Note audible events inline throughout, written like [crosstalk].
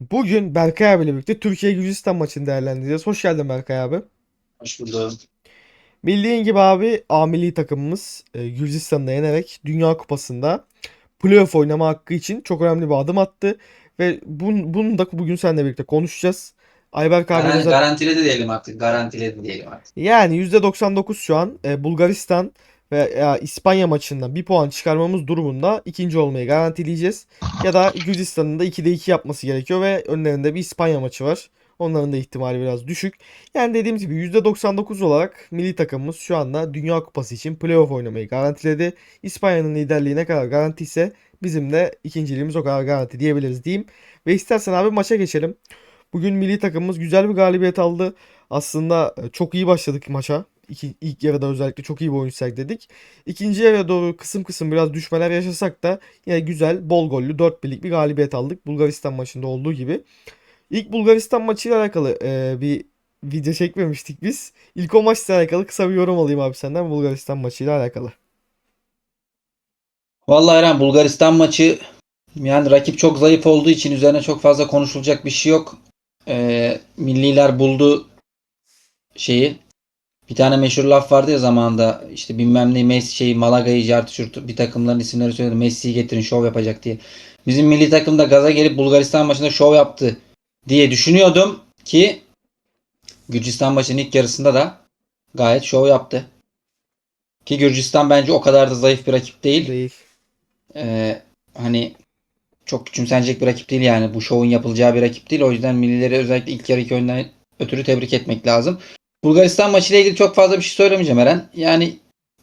Bugün Berkay abiyle birlikte Türkiye Gürcistan maçını değerlendireceğiz. Hoş geldin Berkay abi. Hoş bulduk. Bildiğin gibi abi A milli takımımız e, Gürcistan'da yenerek Dünya Kupası'nda playoff oynama hakkı için çok önemli bir adım attı. Ve bun, bunu da bugün seninle birlikte konuşacağız. Ayberk abiyle Garan, zaten garantiledi diyelim artık. Garantiledi diyelim artık. yani %99 şu an e, Bulgaristan ve İspanya maçından bir puan çıkarmamız durumunda ikinci olmayı garantileyeceğiz. Ya da Gürcistan'ın da 2'de 2 yapması gerekiyor ve önlerinde bir İspanya maçı var. Onların da ihtimali biraz düşük. Yani dediğimiz gibi %99 olarak milli takımımız şu anda Dünya Kupası için playoff oynamayı garantiledi. İspanya'nın liderliği ne kadar garanti ise bizim de ikinciliğimiz o kadar garanti diyebiliriz diyeyim. Ve istersen abi maça geçelim. Bugün milli takımımız güzel bir galibiyet aldı. Aslında e, çok iyi başladık maça. İki, ilk yarıda özellikle çok iyi bir oyun sergiledik. İkinci yarıya doğru kısım kısım biraz düşmeler yaşasak da yine güzel, bol gollü 4 birlik bir galibiyet aldık. Bulgaristan maçında olduğu gibi. İlk Bulgaristan maçıyla alakalı e, bir video çekmemiştik biz. İlk o maçla alakalı kısa bir yorum alayım abi senden Bulgaristan maçıyla alakalı. Vallahi Eren Bulgaristan maçı yani rakip çok zayıf olduğu için üzerine çok fazla konuşulacak bir şey yok. Ee, milliler buldu şeyi. Bir tane meşhur laf vardı ya zamanında işte bilmem ne Messi şeyi Malaga'yı cartı çurtu bir takımların isimleri söyledi. Messi'yi getirin şov yapacak diye. Bizim milli takım da gaza gelip Bulgaristan maçında şov yaptı diye düşünüyordum ki Gürcistan maçının ilk yarısında da gayet şov yaptı. Ki Gürcistan bence o kadar da zayıf bir rakip değil. Değil. Ee, hani çok küçümsenecek bir rakip değil yani. Bu şovun yapılacağı bir rakip değil. O yüzden millileri özellikle ilk yarı iki önden ötürü tebrik etmek lazım. Bulgaristan maçıyla ilgili çok fazla bir şey söylemeyeceğim Eren. Yani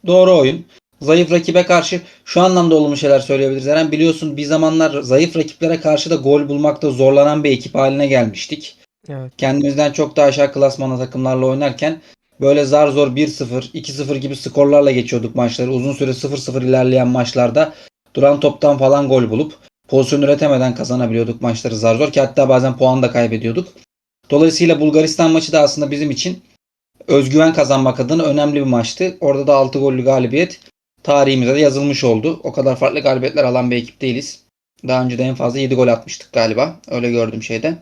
doğru oyun. Zayıf rakibe karşı şu anlamda olumlu şeyler söyleyebiliriz Eren. Biliyorsun bir zamanlar zayıf rakiplere karşı da gol bulmakta zorlanan bir ekip haline gelmiştik. Evet. Kendimizden çok daha aşağı klasmanda takımlarla oynarken böyle zar zor 1-0, 2-0 gibi skorlarla geçiyorduk maçları. Uzun süre 0-0 ilerleyen maçlarda duran toptan falan gol bulup pozisyon üretemeden kazanabiliyorduk maçları zar zor ki hatta bazen puan da kaybediyorduk. Dolayısıyla Bulgaristan maçı da aslında bizim için özgüven kazanmak adına önemli bir maçtı. Orada da 6 gollü galibiyet tarihimize de yazılmış oldu. O kadar farklı galibiyetler alan bir ekip değiliz. Daha önce de en fazla 7 gol atmıştık galiba. Öyle gördüm şeyde.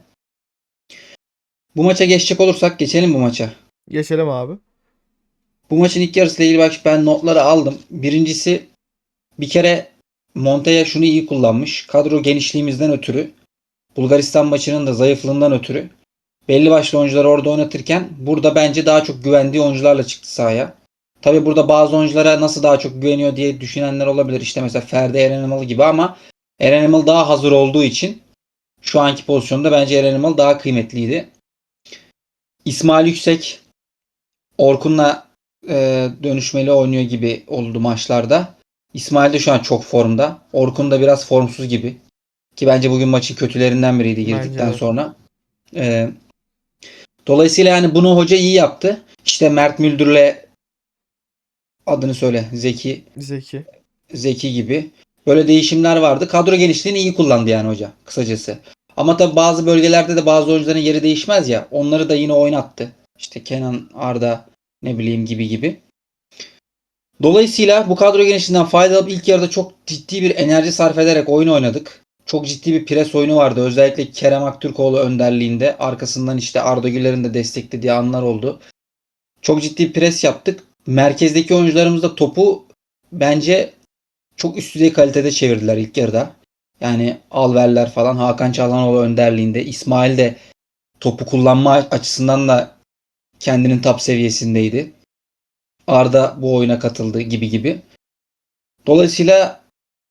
Bu maça geçecek olursak geçelim bu maça. Geçelim abi. Bu maçın ilk yarısıyla ilgili bak ben notları aldım. Birincisi bir kere Monteya şunu iyi kullanmış. Kadro genişliğimizden ötürü Bulgaristan maçının da zayıflığından ötürü belli başlı oyuncuları orada oynatırken burada bence daha çok güvendiği oyuncularla çıktı sahaya. Tabi burada bazı oyunculara nasıl daha çok güveniyor diye düşünenler olabilir. İşte mesela Ferdi Eren Elmalı gibi ama Eren Elmalı daha hazır olduğu için şu anki pozisyonda bence Eren Elmalı daha kıymetliydi. İsmail Yüksek Orkun'la e, dönüşmeli oynuyor gibi oldu maçlarda. İsmail de şu an çok formda. Orkun da biraz formsuz gibi. Ki bence bugün maçın kötülerinden biriydi girdikten Bence de. sonra. E, dolayısıyla yani bunu hoca iyi yaptı. İşte Mert Müldür'le adını söyle Zeki Zeki. Zeki gibi böyle değişimler vardı. Kadro genişliğini iyi kullandı yani hoca kısacası. Ama tabi bazı bölgelerde de bazı oyuncuların yeri değişmez ya. Onları da yine oynattı. İşte Kenan, Arda ne bileyim gibi gibi. Dolayısıyla bu kadro genişliğinden faydalanıp ilk yarıda çok ciddi bir enerji sarf ederek oyun oynadık. Çok ciddi bir pres oyunu vardı. Özellikle Kerem Aktürkoğlu önderliğinde. Arkasından işte Arda Güler'in de desteklediği anlar oldu. Çok ciddi pres yaptık. Merkezdeki oyuncularımız da topu bence çok üst düzey kalitede çevirdiler ilk yarıda. Yani Alverler falan Hakan Çalhanoğlu önderliğinde. İsmail de topu kullanma açısından da kendinin top seviyesindeydi. Arda bu oyuna katıldı gibi gibi. Dolayısıyla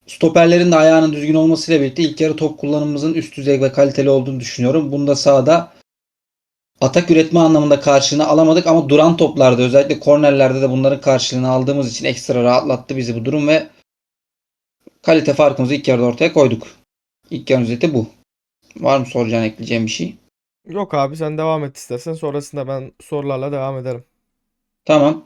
stoperlerin de ayağının düzgün olmasıyla birlikte ilk yarı top kullanımımızın üst düzey ve kaliteli olduğunu düşünüyorum. Bunda sahada atak üretme anlamında karşılığını alamadık ama duran toplarda özellikle kornerlerde de bunların karşılığını aldığımız için ekstra rahatlattı bizi bu durum ve kalite farkımızı ilk yarıda ortaya koyduk. İlk yarı özeti bu. Var mı soracağın ekleyeceğim bir şey? Yok abi sen devam et istersen. Sonrasında ben sorularla devam ederim. Tamam.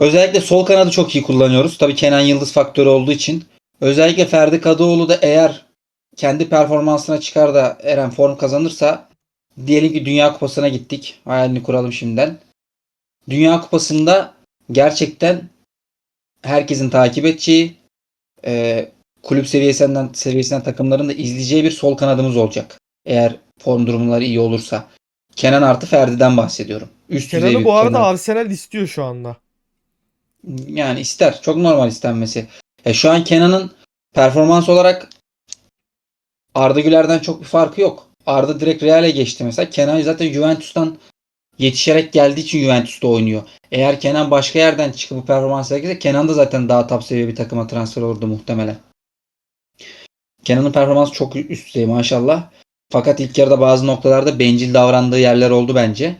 Özellikle sol kanadı çok iyi kullanıyoruz. Tabii Kenan Yıldız faktörü olduğu için. Özellikle Ferdi Kadıoğlu da eğer kendi performansına çıkar da Eren form kazanırsa diyelim ki Dünya Kupası'na gittik. Hayalini kuralım şimdiden. Dünya Kupası'nda gerçekten herkesin takip edeceği e, kulüp seviyesinden seviyesinden takımların da izleyeceği bir sol kanadımız olacak. Eğer form durumları iyi olursa. Kenan artı Ferdi'den bahsediyorum. Üst Kenan'ı bu arada Kenan. Arsenal istiyor şu anda. Yani ister. Çok normal istenmesi. E şu an Kenan'ın performans olarak Arda Güler'den çok bir farkı yok. Arda direkt Real'e geçti mesela. Kenan zaten Juventus'tan yetişerek geldiği için Juventus'ta oynuyor. Eğer Kenan başka yerden çıkıp bu performans sergilese Kenan da zaten daha top seviye bir takıma transfer olurdu muhtemelen. Kenan'ın performansı çok üst düzey maşallah. Fakat ilk yarıda bazı noktalarda bencil davrandığı yerler oldu bence.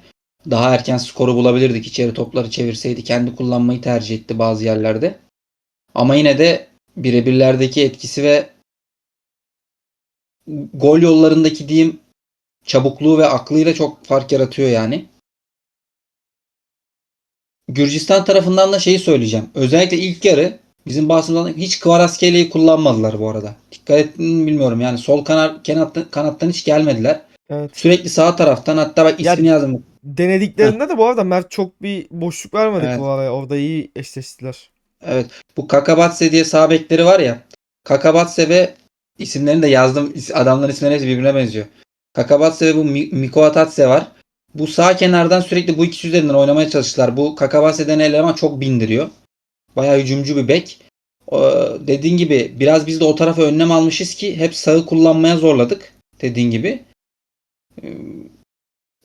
Daha erken skoru bulabilirdik. İçeri topları çevirseydi kendi kullanmayı tercih etti bazı yerlerde. Ama yine de birebirlerdeki etkisi ve gol yollarındaki diyeyim çabukluğu ve aklıyla çok fark yaratıyor yani. Gürcistan tarafından da şeyi söyleyeceğim. Özellikle ilk yarı bizim bahsımızdan hiç Kvaraskeli'yi kullanmadılar bu arada. Dikkat ettin mi bilmiyorum. Yani sol kanat, kanattan, kanattan hiç gelmediler. Evet. Sürekli sağ taraftan hatta bak Ya- ismini yazdım. Denediklerinde de bu arada Mert çok bir boşluk vermedi Evet. Kıvara. Orada iyi eşleştiler. Evet. Bu Kakabatse diye sağ bekleri var ya. Kakabatse ve isimlerini de yazdım. Adamların isimleri hepsi birbirine benziyor. Kakabatse ve bu Mi- Miko Atatse var. Bu sağ kenardan sürekli bu ikisi üzerinden oynamaya çalıştılar. Bu Kakabatse denen eleman çok bindiriyor. Bayağı hücumcu bir bek. Ee, dediğin gibi biraz biz de o tarafa önlem almışız ki hep sağı kullanmaya zorladık. Dediğin gibi.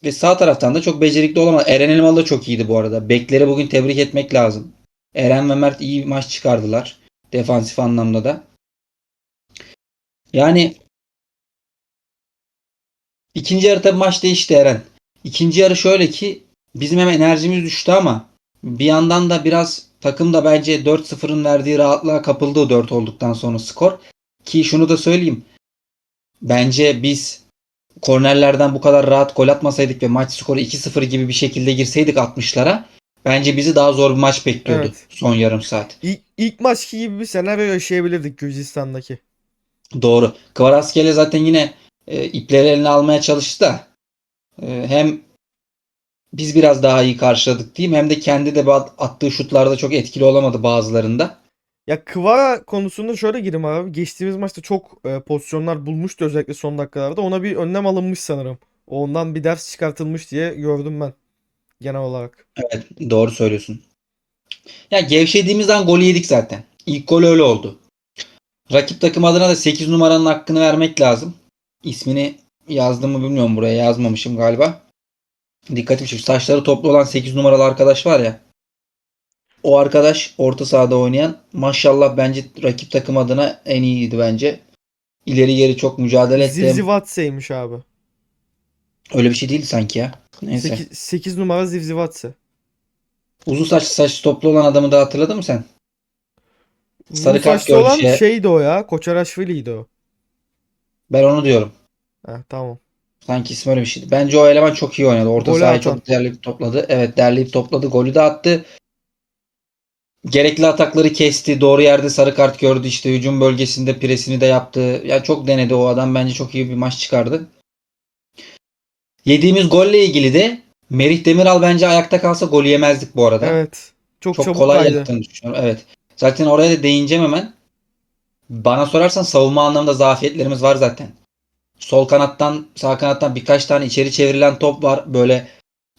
Ve sağ taraftan da çok becerikli olamadı. Eren Elmalı da çok iyiydi bu arada. Bekleri bugün tebrik etmek lazım. Eren ve Mert iyi maç çıkardılar. Defansif anlamda da. Yani ikinci yarı tabii maç değişti Eren. İkinci yarı şöyle ki bizim hem enerjimiz düştü ama bir yandan da biraz takım da bence 4-0'ın verdiği rahatlığa kapıldı o 4 olduktan sonra skor. Ki şunu da söyleyeyim. Bence biz kornerlerden bu kadar rahat gol atmasaydık ve maç skoru 2-0 gibi bir şekilde girseydik 60'lara bence bizi daha zor bir maç bekliyordu Evet. son yarım saat. İlk, ilk maçki gibi bir senaryo yaşayabilirdik Gürcistan'daki. Doğru. Kvaratskhelia zaten yine e, ipleri eline almaya çalıştı da e, hem biz biraz daha iyi karşıladık diyeyim hem de kendi de attığı şutlarda çok etkili olamadı bazılarında. Ya Kıvara konusunda şöyle gireyim abi. Geçtiğimiz maçta çok e, pozisyonlar bulmuştu özellikle son dakikalarda. Ona bir önlem alınmış sanırım. Ondan bir ders çıkartılmış diye gördüm ben genel olarak. Evet, doğru söylüyorsun. Ya gevşediğimizden golü yedik zaten. İlk gol öyle oldu. Rakip takım adına da 8 numaranın hakkını vermek lazım. İsmini yazdım mı bilmiyorum buraya yazmamışım galiba. Dikkatim çekti. Saçları toplu olan 8 numaralı arkadaş var ya. O arkadaş orta sahada oynayan maşallah bence rakip takım adına en iyiydi bence. İleri geri çok mücadele etti. Zivzivatse'ymiş abi. Öyle bir şey değildi sanki ya. Neyse. 8, 8 numara Zivzivatse. Uzun saçlı saçlı toplu olan adamı da hatırladın mı sen? Sarı kart saçlı gördü olan şey. şeydi o ya. Koçaraşvili'ydi o. Ben onu diyorum. Heh, tamam. Sanki ismi öyle bir şeydi. Bence o eleman çok iyi oynadı. Orta Golü sahayı atan. çok derleyip topladı. Evet derleyip topladı. Golü de attı. Gerekli atakları kesti. Doğru yerde sarı kart gördü. İşte hücum bölgesinde presini de yaptı. Ya çok denedi o adam. Bence çok iyi bir maç çıkardı. Yediğimiz golle ilgili de Merih Demiral bence ayakta kalsa golü yemezdik bu arada. Evet. Çok, Çok kolay kaydı. yattığını düşünüyorum. Evet. Zaten oraya da değineceğim hemen. Bana sorarsan savunma anlamında zafiyetlerimiz var zaten. Sol kanattan sağ kanattan birkaç tane içeri çevrilen top var. Böyle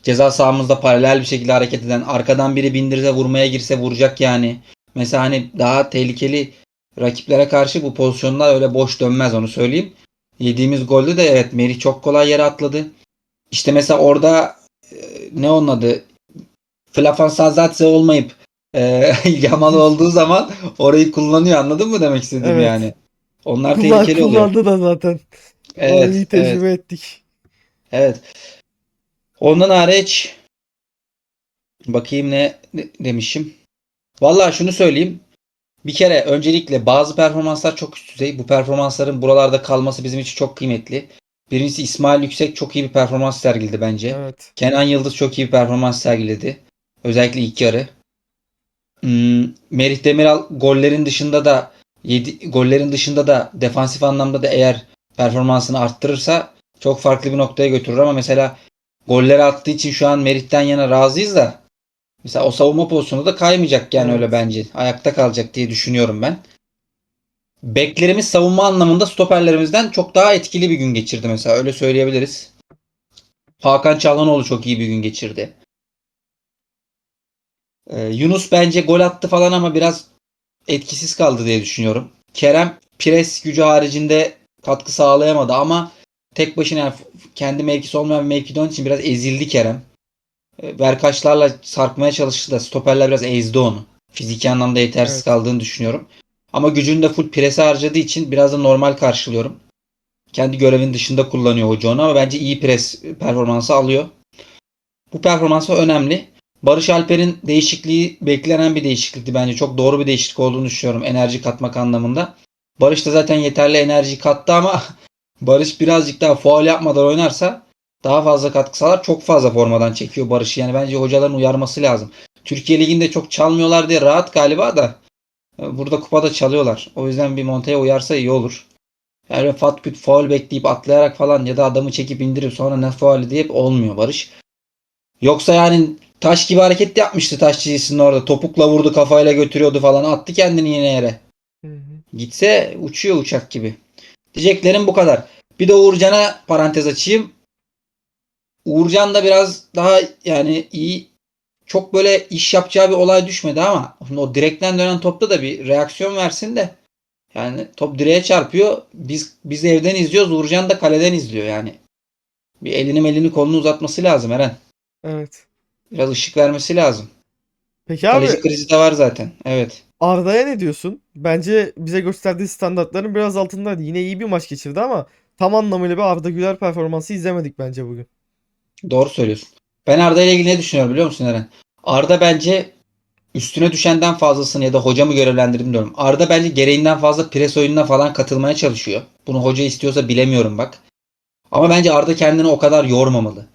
ceza sahamızda paralel bir şekilde hareket eden. Arkadan biri bindirse vurmaya girse vuracak yani. Mesela hani daha tehlikeli rakiplere karşı bu pozisyonlar öyle boş dönmez onu söyleyeyim. Yediğimiz golde de evet Merih çok kolay yere atladı. İşte mesela orada e, ne onun adı? Flafan Sazatse olmayıp e, [laughs] Yamal olduğu zaman orayı kullanıyor. Anladın mı demek istediğim Evet. yani? Onlar Kullan, tehlikeli oluyor. kullandı da zaten. Onu Evet, iyi evet, tecrübe ettik. evet. Ondan hariç bakayım ne, demişim. Vallahi şunu söyleyeyim. Bir kere öncelikle bazı performanslar çok üst düzey. Bu performansların buralarda kalması bizim için çok kıymetli. Birincisi İsmail Yüksek çok iyi bir performans sergiledi bence. Evet. Kenan Yıldız çok iyi bir performans sergiledi. Özellikle ilk yarı. Hmm, Merih Demiral gollerin dışında da yedi, gollerin dışında da defansif anlamda da eğer performansını arttırırsa çok farklı bir noktaya götürür ama mesela golleri attığı için şu an Merih'ten yana razıyız da mesela o savunma pozisyonu da kaymayacak yani Evet. öyle bence. Ayakta kalacak diye düşünüyorum ben. beklerimiz savunma anlamında stoperlerimizden çok daha etkili bir gün geçirdi mesela. Öyle söyleyebiliriz. Hakan Çalhanoğlu çok iyi bir gün geçirdi. Ee, Yunus bence gol attı falan ama biraz etkisiz kaldı diye düşünüyorum. Kerem pres gücü haricinde katkı sağlayamadı ama tek başına kendi mevkisi olmayan bir mevkide onun için biraz ezildi Kerem. Ee, Verkaçlarla sarkmaya çalıştı da stoperler biraz ezdi onu. Fiziki anlamda yetersiz Evet. kaldığını düşünüyorum. Ama gücünü de full prese harcadığı için biraz da normal karşılıyorum. Kendi görevin dışında kullanıyor hoca onu ama bence iyi pres performansı alıyor. Bu performansı önemli. Barış Alper'in değişikliği beklenen bir değişiklikti bence. Çok doğru bir değişiklik olduğunu düşünüyorum enerji katmak anlamında. Barış da zaten yeterli enerji kattı ama [laughs] Barış birazcık daha faul yapmadan oynarsa daha fazla katkı sağlar. Çok fazla formadan çekiyor Barış. Yani bence hocaların uyarması lazım. Türkiye Ligi'nde çok çalmıyorlar diye rahat galiba da e, burada kupada çalıyorlar. O yüzden bir Monta'ya uyarsa iyi olur. Yani fat küt faul bekleyip atlayarak falan ya da adamı çekip indirip sonra ne faulü deyip olmuyor Barış. Yoksa yani taş gibi hareket yapmıştı taş çizgisinin orada. Topukla vurdu kafayla götürüyordu falan. Attı kendini yine yere. Hı hı. Gitse uçuyor uçak gibi. Diyeceklerim bu kadar. Bir de Uğurcan'a parantez açayım. Uğurcan da biraz daha yani iyi çok böyle iş yapacağı bir olay düşmedi ama o direkten dönen topta da bir reaksiyon versin de yani top direğe çarpıyor. Biz biz evden izliyoruz. Uğurcan da kaleden izliyor yani. Bir elini elini kolunu uzatması lazım Eren. Evet. Biraz ışık vermesi lazım. Peki abi Kaleci krizi de var zaten. Evet. Arda'ya ne diyorsun? Bence bize gösterdiği standartların biraz altındaydı. Yine iyi bir maç geçirdi ama tam anlamıyla bir Arda Güler performansı izlemedik bence bugün. Doğru söylüyorsun. Ben Arda ile ilgili ne düşünüyorum biliyor musun Eren? Arda bence üstüne düşenden fazlasını ya da hoca mı görevlendirdim diyorum. Arda bence gereğinden fazla pres oyununa falan katılmaya çalışıyor. Bunu hoca istiyorsa bilemiyorum bak. Ama bence Arda kendini o kadar yormamalı.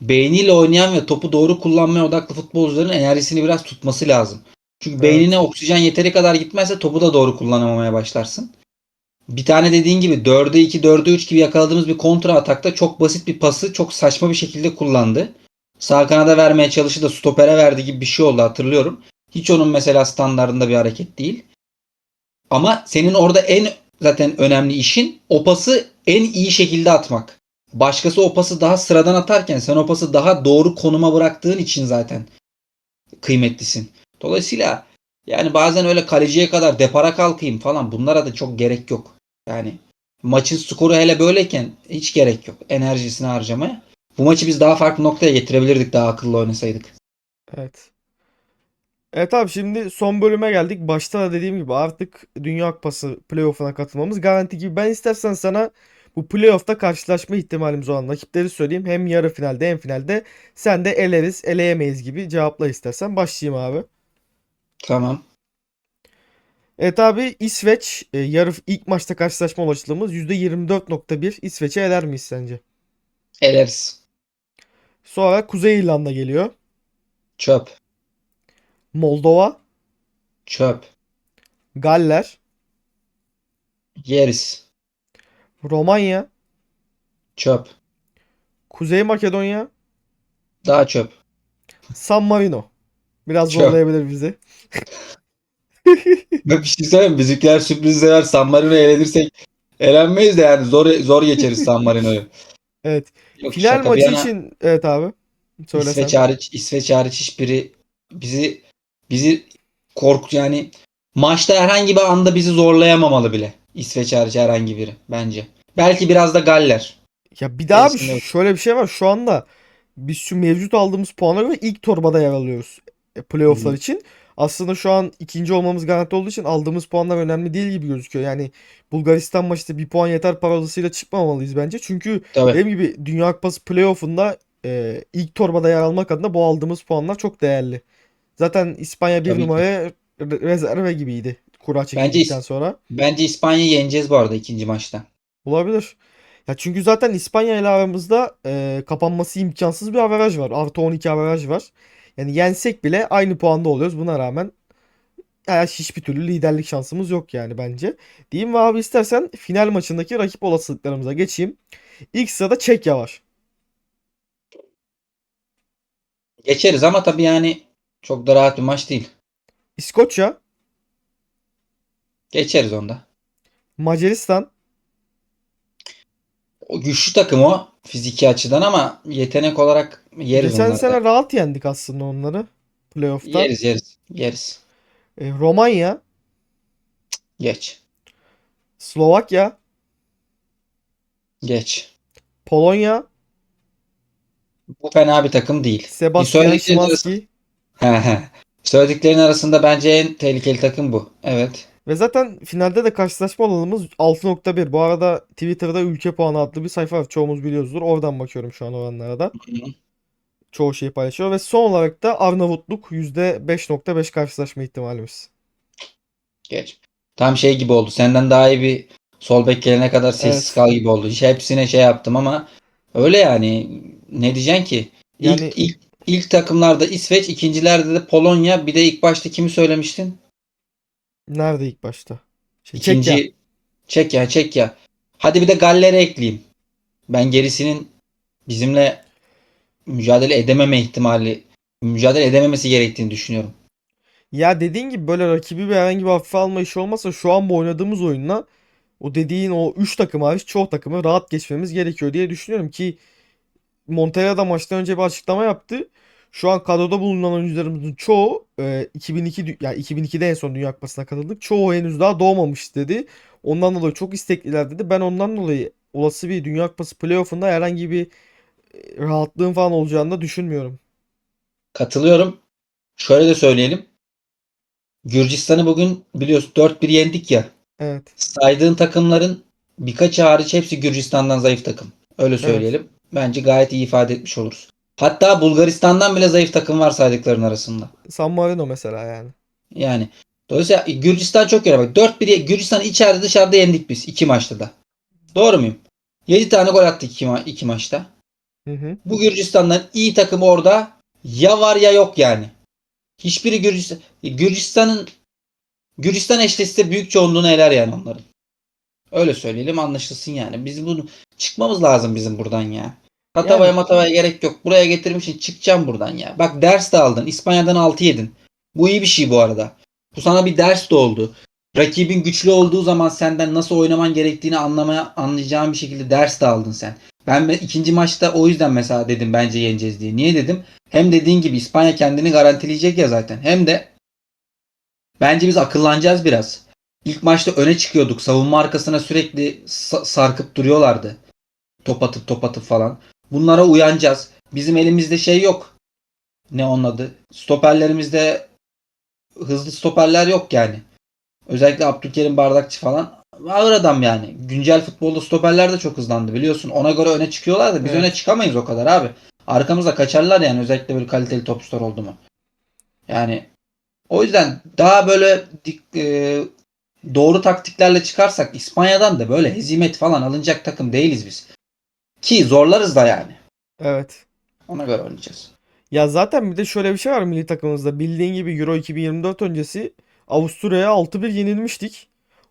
Beyniyle oynayan ve topu doğru kullanmaya odaklı futbolcuların enerjisini biraz tutması lazım. Çünkü Evet. beynine oksijen yeteri kadar gitmezse topu da doğru kullanamamaya başlarsın. Bir tane dediğin gibi 4'e 2, 4'e 3 gibi yakaladığımız bir kontra atakta çok basit bir pası çok saçma bir şekilde kullandı. Sağ kanada vermeye çalıştı da stopere verdi gibi bir şey oldu hatırlıyorum. Hiç onun mesela standartında bir hareket değil. Ama senin orada en zaten önemli işin o pası en iyi şekilde atmak. Başkası o pası daha sıradan atarken sen o pası daha doğru konuma bıraktığın için zaten kıymetlisin. Dolayısıyla yani bazen öyle kaleciye kadar depara kalkayım falan bunlara da çok gerek yok. Yani maçın skoru hele böyleyken hiç gerek yok enerjisini harcamaya. Bu maçı biz daha farklı noktaya getirebilirdik daha akıllı oynasaydık. Evet. Evet abi şimdi son bölüme geldik. Başta da dediğim gibi artık Dünya Kupası playoff'una katılmamız garanti gibi. Ben istersen sana bu playoff'ta karşılaşma ihtimalimiz olan rakipleri söyleyeyim. Hem yarı finalde hem finalde. Sen de eleriz, eleyemeyiz gibi cevapla istersen. Başlayayım abi. Tamam. Evet abi İsveç e, yarı ilk maçta karşılaşma olasılığımız %24.1. İsveç'e eler miyiz sence? Eleriz. Sonra Kuzey İrlanda geliyor. Çöp. Moldova, Çöp. Galler, Yeriz. Romanya, Çöp. Kuzey Makedonya, Daha çöp. San Marino. Biraz Çöp. zorlayabilir bizi. [laughs] Ben bir şey söyleyeyim? Bizimkiler sürpriz sever. San Marino'ya eğlenirsek eğlenmeyiz de yani zor zor geçeriz San Marino'yu. [laughs] Evet. Yok Final bir maçı yana için evet abi. Söyle İsveç hariç İsveç hariç hiçbiri bizi bizi korku yani maçta herhangi bir anda bizi zorlayamamalı bile. İsveç hariç herhangi biri bence. Belki biraz da Galler. Ya bir daha yok. şöyle bir şey var. Şu anda biz şu mevcut aldığımız puana göre ilk torbada yer alıyoruz. E, Playoff'lar için. Aslında şu an ikinci olmamız garanti olduğu için aldığımız puanlar önemli değil gibi gözüküyor. Yani Bulgaristan maçta bir puan yeter parolasıyla çıkmamalıyız bence. Çünkü Tabii. dediğim gibi Dünya Kupası playoff'unda e, ilk torbada yer almak adına bu aldığımız puanlar çok değerli. Zaten İspanya bir Tabii numaraya re- rezerve gibiydi kura Bence çekildikten İs- sonra. Bence İspanya'yı yeneceğiz bu arada ikinci maçta. Olabilir. Ya çünkü zaten İspanya ile aramızda e, kapanması imkansız bir averaj var. Artı 12 averaj var. Yani yensek bile aynı puanda oluyoruz. Buna rağmen ya hiçbir türlü liderlik şansımız yok yani bence. Diyeyim ve abi istersen final maçındaki rakip olasılıklarımıza geçeyim. İlk sırada Çekya var. Geçeriz ama tabii yani çok da rahat bir maç değil. İskoçya, Geçeriz onda. Macaristan. O güçlü takım o fiziki açıdan ama yetenek olarak yeriz Geçen da. sene rahat yendik aslında onları. Playoff'ta. Yeriz yeriz. Yeriz. E, Romanya. Geç. Slovakya. Geç. Polonya. Bu fena bir takım değil. Sebastian Szymanski. Söylediklerin arasında bence en tehlikeli takım bu. Evet. Ve zaten finalde de karşılaşma alanımız 6.1. Bu arada Twitter'da ülke puanı adlı bir sayfa var. Çoğumuz biliyoruzdur. Oradan bakıyorum şu an oranlara da. Çoğu şeyi paylaşıyor. Ve son olarak da Arnavutluk %5.5 karşılaşma ihtimalimiz. Geç. Tam şey gibi oldu. Senden daha iyi bir sol bek gelene kadar sessiz Evet. kal gibi oldu. Hepsine şey yaptım ama öyle yani. Ne diyeceksin ki? İlk, Yani- ilk, ilk takımlarda İsveç, ikincilerde de Polonya. Bir de ilk başta kimi söylemiştin? Nerede ilk başta? Şey, İkinci Çekya. Çekya, Çekya. Hadi bir de Galler'e ekleyeyim. Ben gerisinin bizimle mücadele edememe ihtimali, mücadele edememesi gerektiğini düşünüyorum. Ya dediğin gibi böyle rakibi bir herhangi bir hafife alma işi olmazsa şu an bu oynadığımız oyunla o dediğin o 3 takım hariç çoğu takımı rahat geçmemiz gerekiyor diye düşünüyorum ki Montella da maçtan önce bir açıklama yaptı. Şu an kadroda bulunan oyuncularımızın çoğu e, 2002 dü- yani 2002'de en son Dünya Kupası'na katıldık. Çoğu henüz daha doğmamış dedi. Ondan dolayı çok istekliler dedi. Ben ondan dolayı olası bir Dünya Kupası playoff'unda herhangi bir rahatlığın falan olacağını da düşünmüyorum. Katılıyorum. Şöyle de söyleyelim. Gürcistan'ı bugün biliyorsun 4-1 yendik ya. Evet. Saydığın takımların birkaçı hariç hepsi Gürcistan'dan zayıf takım. Öyle söyleyelim. Bence gayet iyi ifade etmiş oluruz. Hatta Bulgaristan'dan bile zayıf takım var saydıkların arasında. San Marino mesela yani. Yani dolayısıyla Gürcistan çok iyi. Bak 4-1 Gürcistan'ı içeride dışarıda yendik biz iki maçta da. Doğru muyum? 7 tane gol attık iki, ma- iki maçta. Hı hı. Bu Gürcistan'dan iyi takım orada ya var ya yok yani. Hiçbiri Gürcistan Gürcistan'ın Gürcistan eşleşse de büyük çoğunluğunu eler yani onların. Öyle söyleyelim anlaşılsın yani. Biz bunu çıkmamız lazım bizim buradan ya. Tatavaya Yani- matavaya gerek yok. Buraya getirmişsin çıkacağım buradan ya. Bak ders de aldın. İspanya'dan 6 yedin. Bu iyi bir şey bu arada. Bu sana bir ders de oldu. Rakibin güçlü olduğu zaman senden nasıl oynaman gerektiğini anlamaya anlayacağın bir şekilde ders de aldın sen. Ben ikinci maçta o yüzden mesela dedim bence yeneceğiz diye. Niye dedim? Hem dediğin gibi İspanya kendini garantileyecek ya zaten. Hem de bence biz akıllanacağız biraz. İlk maçta öne çıkıyorduk. Savunma arkasına sürekli sa- sarkıp duruyorlardı. Top atıp top atıp falan. Bunlara uyanacağız. Bizim elimizde şey yok. Ne onun adı? Stoperlerimizde hızlı stoperler yok yani. Özellikle Abdülkerim Bardakçı falan. Ağır adam yani. Güncel futbolda stoperler de çok hızlandı biliyorsun. Ona göre öne çıkıyorlar da biz Evet. öne çıkamayız o kadar abi. Arkamızda kaçarlar yani özellikle böyle kaliteli topçular oldu mu. Yani o yüzden daha böyle dik- e, doğru taktiklerle çıkarsak İspanya'dan da böyle hezimet falan alınacak takım değiliz biz. Ki zorlarız da yani. Evet. Ona göre oynayacağız. Ya zaten bir de şöyle bir şey var milli takımımızda. Bildiğin gibi Euro 2024 öncesi Avusturya'ya 6-1 yenilmiştik.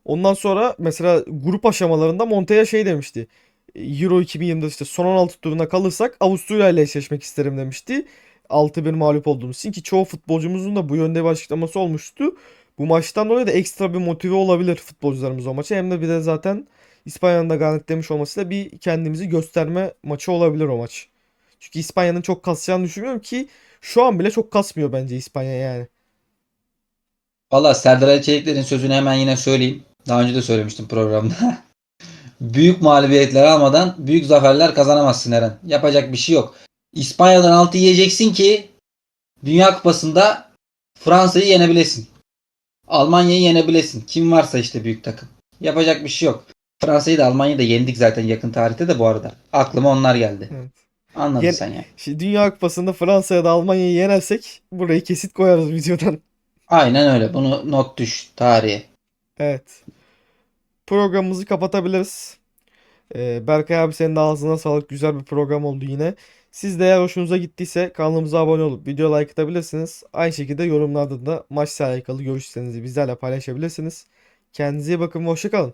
Ondan sonra mesela grup aşamalarında Montella şey demişti. Euro 2024 işte son 16 turuna kalırsak Avusturya ile eşleşmek isterim demişti. 6-1 mağlup olduğumuz için ki çoğu futbolcumuzun da bu yönde bir açıklaması olmuştu. Bu maçtan dolayı da ekstra bir motive olabilir futbolcularımız o maça. Hem de bir de zaten İspanya'nın da garantilemiş olmasıyla bir kendimizi gösterme maçı olabilir o maç. Çünkü İspanya'nın çok kasacağını düşünmüyorum ki şu an bile çok kasmıyor bence İspanya yani. Valla Serdar Ali Çelikler'in sözünü hemen yine söyleyeyim. Daha önce de söylemiştim programda. [laughs] büyük mağlubiyetler almadan büyük zaferler kazanamazsın Eren. Yapacak bir şey yok. İspanya'dan 6 yiyeceksin ki Dünya Kupası'nda Fransa'yı yenebilesin. Almanya'yı yenebilesin. Kim varsa işte büyük takım. Yapacak bir şey yok. Fransa'yı da Almanya'yı da yendik zaten yakın tarihte de bu arada. Aklıma onlar geldi. Evet. Anladın Yen- sen yani. Şimdi Dünya Kupası'nda Fransa'ya da Almanya'yı yenersek burayı kesit koyarız videodan. Aynen öyle. Bunu not düş tarihe. Evet. Programımızı kapatabiliriz. Ee, Berkay abi senin de ağzına sağlık. Güzel bir program oldu yine. Siz de eğer hoşunuza gittiyse kanalımıza abone olup video like atabilirsiniz. Aynı şekilde yorumlarda da maçla alakalı görüşlerinizi bizlerle paylaşabilirsiniz. Kendinize iyi bakın ve hoşça kalın.